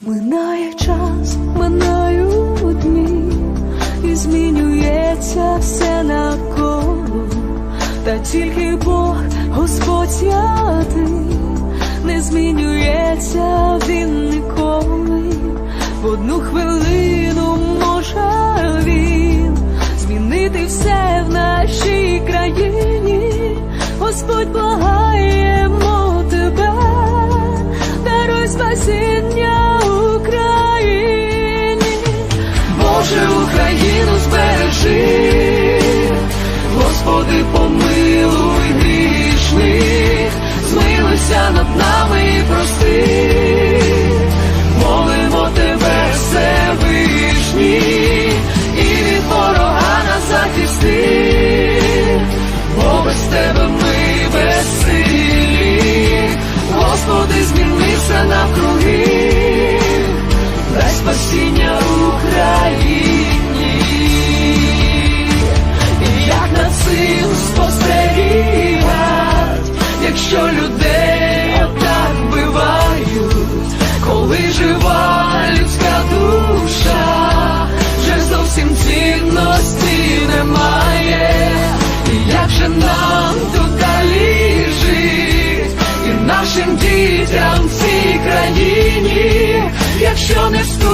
Минає час, минають дні, і змінюється все навколо, та тільки Бог, Господь святий, не змінюється він ніколи. В одну хвилину може він змінити все в нашій країні. Господь благаємо змінився навкруги, дай спасіння Україні, і як над цим спостерігать, якщо людей отак вбивають, коли жива людська душа, вже зовсім цінності немає, і як же нам нашим дітям в цій країні, якщо не вступишся,